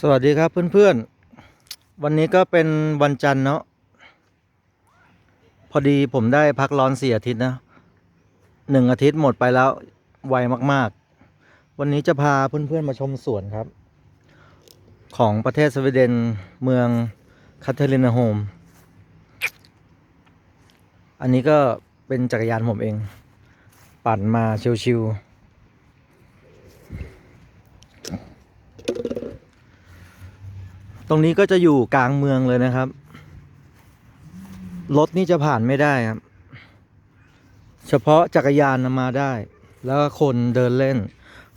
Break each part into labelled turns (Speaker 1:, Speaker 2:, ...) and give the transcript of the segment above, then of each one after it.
Speaker 1: สวัสดีครับเพื่อนๆ วันนี้ก็เป็นวันจันทร์เนาะพอดีผมได้พักร้อนสี่อาทิตย์นะหนึ่งอาทิตย์หมดไปแล้วไวมากๆ วันนี้จะพาเพื่อนๆมาชมสวนครับ ของประเทศสวีเดนเมืองคาเทลินาโฮม อันนี้ก็เป็นจักรยานผมเอง ปั่นมาชิวๆ ตรงนี้ก็จะอยู่กลางเมืองเลยนะครับ รถนี่จะผ่านไม่ได้ครับ เฉพาะจักรยานมาได้ แล้วก็คนเดินเล่น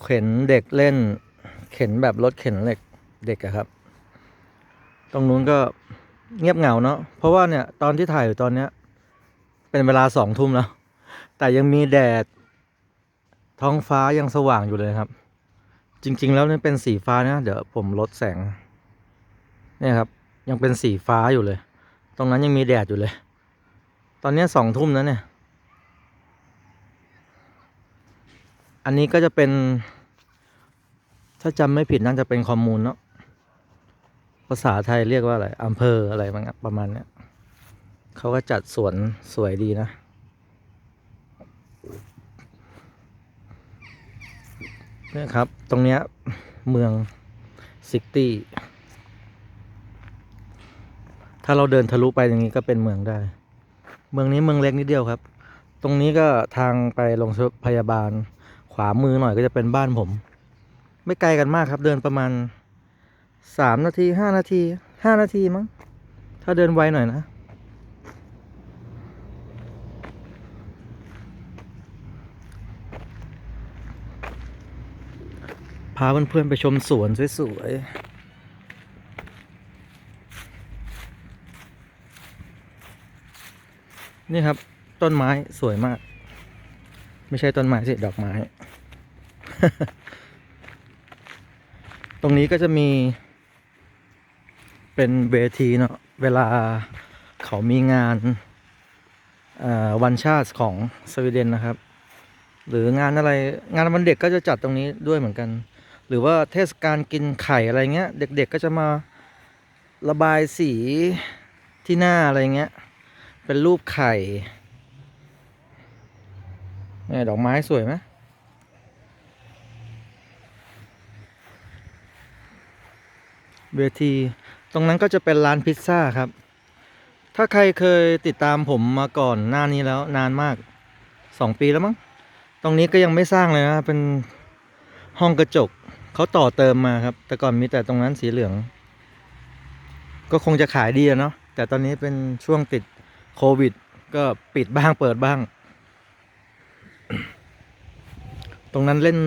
Speaker 1: เข็นเด็กเล่น เข็นแบบรถเข็นเหล็กเด็กครับ ตรงนู้นก็เงียบเหงาเนาะ เพราะว่าเนี่ยตอนที่ถ่ายอยู่ตอนเนี้ย เป็นเวลาสองทุ่มแล้ว แต่ยังมีแดด ท้องฟ้ายังสว่างอยู่เลยครับ จริง ๆ แล้วนี่เป็นสีฟ้านะ เดี๋ยวผมลดแสง เนี่ยครับ ยังเป็นสีฟ้าอยู่เลย ตรงนั้นยังมีแดดอยู่เลย ตอนนี้สองทุ่มแล้วเนี่ย อันนี้ก็จะเป็น ถ้าจำไม่ผิดน่าจะเป็นคอมมูนเนาะภาษาไทยเรียกว่าอะไรอำเภออะไรบางประมาณเนี้ยเขาก็จัดสวนสวยดีนะ เนี่ยครับ ตรงเนี้ยเมืองซิตี้ ถ้าเราเดินทะลุไปอย่างนี้ก็เป็นเมืองได้ เมืองนี้เมืองเล็กนิดเดียวครับ ตรงนี้ก็ทางไปโรงพยาบาล ขวามือหน่อยก็จะเป็นบ้านผม ไม่ไกลกันมากครับ เดินประมาณสามนาทีห้านาทีห้านาทีมั้ง ถ้าเดินไวหน่อยนะพาเพื่อนๆไปชมสวนสวยๆ นี่ครับ ต้นไม้สวยมาก ไม่ใช่ต้นไม้สิดอกไม้ ตรงนี้ก็จะมี เป็นเวทีเนาะเวลาเขามีงานวันชาติของสวีเดนนะครับ หรืองานอะไรงานวันเด็กก็จะจัดตรงนี้ด้วยเหมือนกัน หรือว่าเทศกาลกินไข่อะไรเงี้ย เด็กๆก็จะมาระบายสีที่หน้าอะไรเงี้ย เป็นรูปไข่นี่ดอกไม้สวยไหมเวที ตรงนั้นก็จะเป็นร้านพิซซ่าครับ ถ้าใครเคยติดตามผมมาก่อนหน้านี้แล้วนานมากสองปีแล้วมั้ง ตรงนี้ก็ยังไม่สร้างเลยนะ เป็นห้องกระจก เขาต่อเติมมาครับ แต่ก่อนมีแต่ตรงนั้นสีเหลือง ก็คงจะขายดีอะเนาะ แต่ตอนนี้เป็นช่วงติด โควิด ก็ปิดบ้างเปิดบ้าง ตรงนั้นเล่น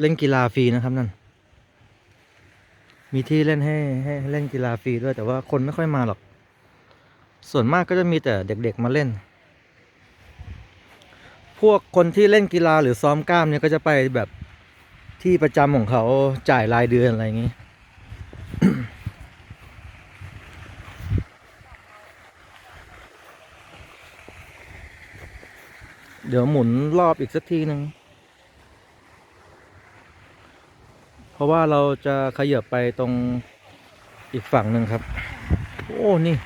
Speaker 1: เล่นกีฬาฟรีนะครับนั่น มีที่เล่นให้ให้เล่นกีฬาฟรีด้วย แต่ว่าคนไม่ค่อยมาหรอก ส่วนมากก็จะมีแต่เด็กๆมาเล่น พวกคนที่เล่นกีฬาหรือซ้อมกล้ามเนี่ยก็จะไปแบบที่ประจำของเขาจ่ายรายเดือนอะไรอย่างนี้ เดี๋ยวหมุนรอบอีกสักทีหนึ่ง เพราะว่าเราจะขยับไปตรงอีกฝั่งหนึ่งครับ โอ้ นี่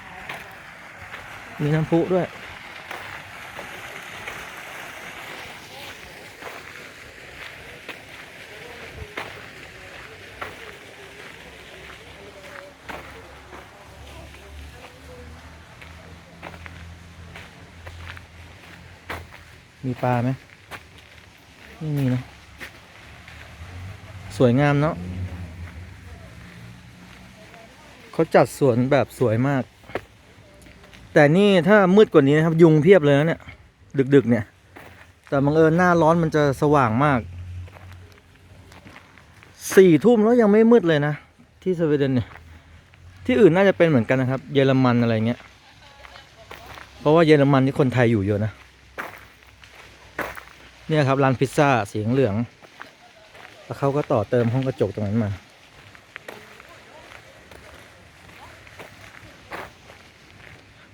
Speaker 1: มีน้ำพุด้วย มีปลาไหมไม่มีนะสวยงามเนาะเขาจัดสวนแบบสวยมาก แต่นี่ถ้ามืดกว่านี้นะครับ ยุงเพียบเลยนะเนี่ย ดึกๆเนี่ย แต่บังเอิญหน้าร้อนมันจะสว่างมากสี่ทุ่มแล้วยังไม่มืดเลยนะ ที่สวีเดนเนี่ย ที่อื่นน่าจะเป็นเหมือนกันนะครับ เยอรมันอะไรเงี้ย เพราะว่าเยอรมันนี่คนไทยอยู่เยอะนะ เนี่ยครับร้านพิซซ่าสีเหลือง แล้วเขาก็ต่อเติมห้องกระจกตรงนั้นมา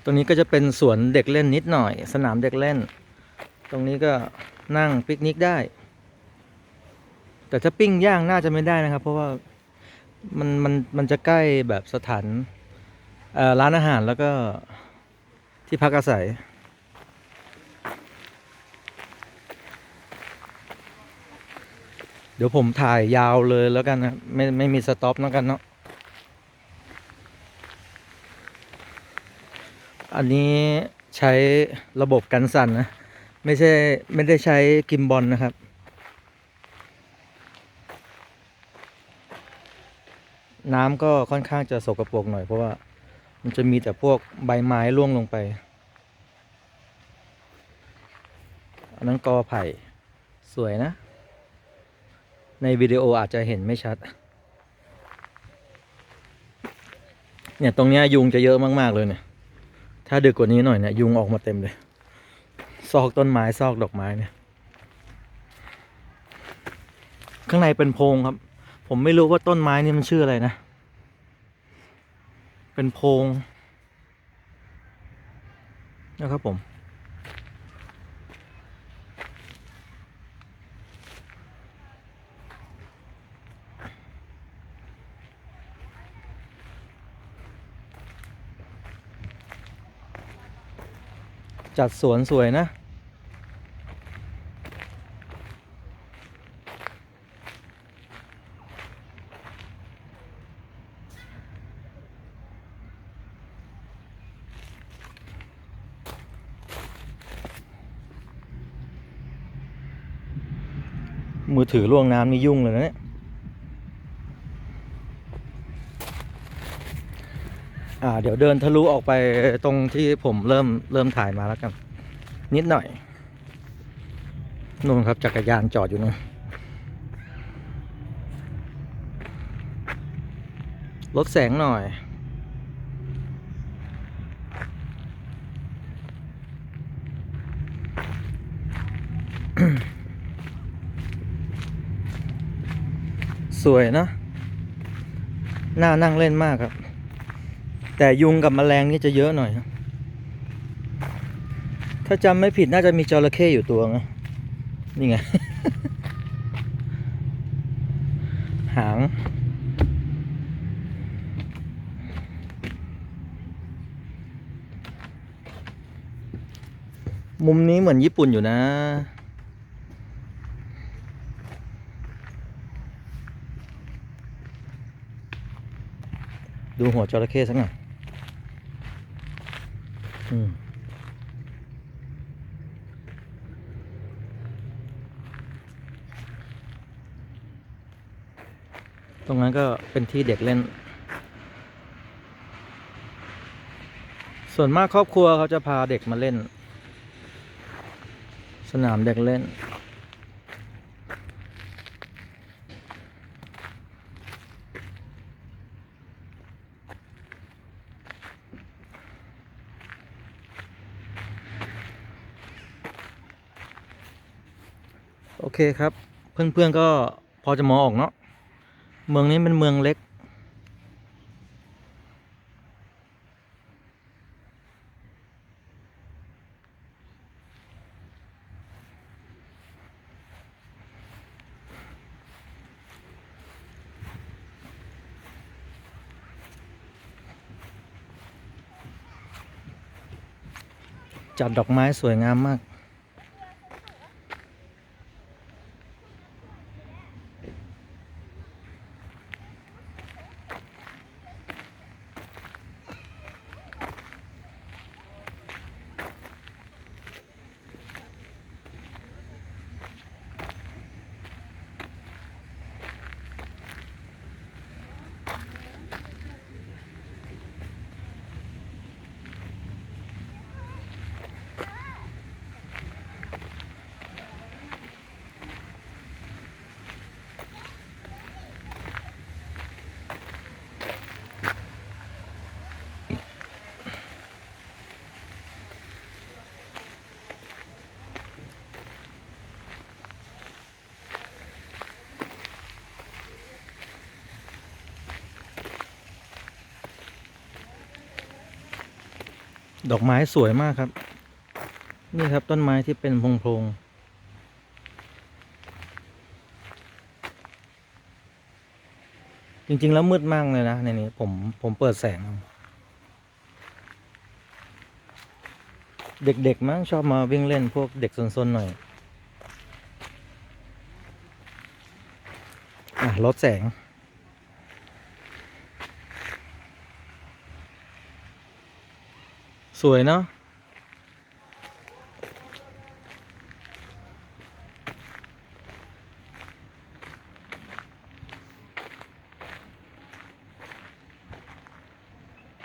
Speaker 1: ตรงนี้ก็จะเป็นสวนเด็กเล่นนิดหน่อย สนามเด็กเล่น ตรงนี้ก็นั่งปิกนิกได้ แต่ถ้าปิ้งย่างน่าจะไม่ได้นะครับ เพราะว่ามันมันมันจะใกล้แบบสถานร้านอาหารแล้วก็ที่พักอาศัย เดี๋ยวผมถ่ายยาวเลยแล้วกันนะไม่ไม่มีสต็อปแล้วกันเนาะอันนี้ใช้ระบบกันสั่นนะ ไม่ใช่ไม่ได้ใช้กิมบอลนะครับ น้ำก็ค่อนข้างจะสกปรกหน่อยเพราะว่ามันจะมีแต่พวกใบไม้ร่วงลงไป อันนั้นกอไผ่สวยนะ ในวิดีโออาจจะเห็นไม่ชัด เนี่ยตรงนี้ยยุงจะเยอะมาก ๆ เลยเนี่ย ถ้าดึกกว่านี้หน่อยเนี่ยยุงออกมาเต็มเลย ซอกต้นไม้ซอกดอกไม้เนี่ย ข้างในเป็นโพรงครับ ผมไม่รู้ว่าต้นไม้นี่มันชื่ออะไรนะ เป็นโพรงนะครับผม จัดสวนสวยนะ มือถือล่วงน้ำนี่ยุ่งเลยนะเนี่ย อ่าเดี๋ยวเดินทะลุออกไปตรงที่ผมเริ่มเริ่มถ่ายมาแล้วกัน นิดหน่อยนู่นครับจักรยานจอดอยู่นู่นลดแสงหน่อย สวยนะ น่านั่งเล่นมากครับ แต่ยุงกับแมลงนี่จะเยอะหน่อย ถ้าจำไม่ผิดน่าจะมีจระเข้อยู่ตัวไงนี่ไง หาง มุมนี้เหมือนญี่ปุ่นอยู่นะดูหัวจระเข้สักหน่อย อืมตรงนั้นก็เป็นที่เด็กเล่น ส่วนมากครอบครัวเขาจะพาเด็กมาเล่น สนามเด็กเล่น เคครับ เพื่อนๆก็พอจะมองออกเนาะเมืองนี้เป็นเมืองเล็ก จัดดอกไม้สวยงามมาก ดอกไม้สวยมากครับ นี่ครับต้นไม้ที่เป็นพงโพงจริง ๆ แล้วมืดมากเลยนะในนี้ผมผมเปิดแสงเอาเด็ก ๆ มั้งชอบมาวิ่งเล่นพวกเด็กซนๆหน่อยอะลดแสง สวยเนาะ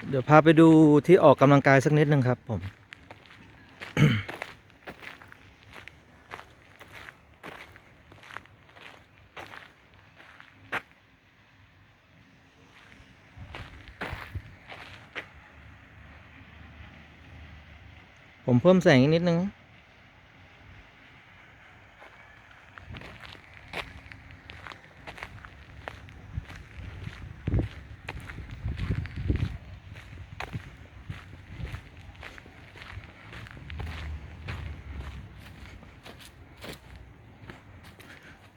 Speaker 1: เดี๋ยวพาไปดูที่ออกกำลังกายสักนิดนึงครับผม เพิ่มแสงอีกนิดนึง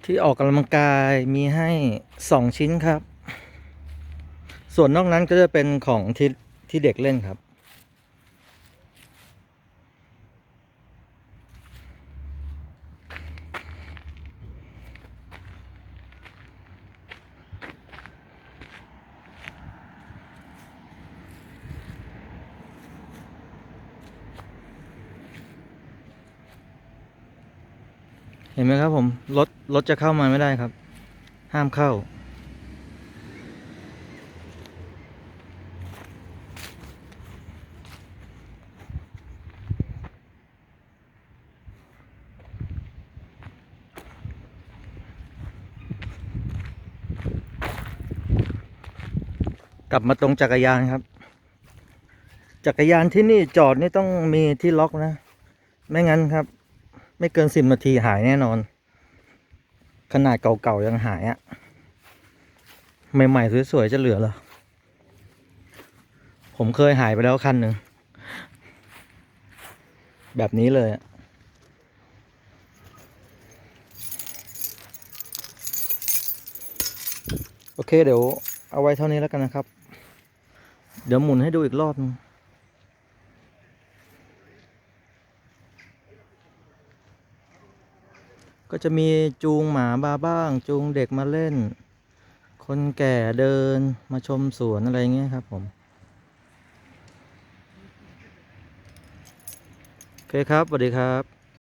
Speaker 1: ที่ออกกำลังกายมีให้สองชิ้นครับ ส่วนนอกนั้นก็จะเป็นของที่ที่เด็กเล่นครับ ห็นไหมครับผม รถ รถจะเข้ามาไม่ได้ครับ ห้ามเข้า กลับมาตรงจักรยานครับ จักรยานที่นี่จอดนี่ต้องมีที่ล็อกนะ ไม่งั้นครับ ไม่เกินสิบนาทีหายแน่นอน ขนาดเก่าๆยังหายอะ่ะ ใหม่ๆสวยๆจะเหลือเหรอ ผมเคยหายไปแล้วคันหนึ่ง แบบนี้เลยอะโอเคเดี๋ยวเอาไว้เท่านี้แล้วกันนะครับ เดี๋ยวหมุนให้ดูอีกรอบนึง ก็จะมีจูงหมาบาบ้าง จูงเด็กมาเล่น คนแก่เดินมาชมสวนอะไรเงี้ยครับผมโอเคครับสวัสดีครับ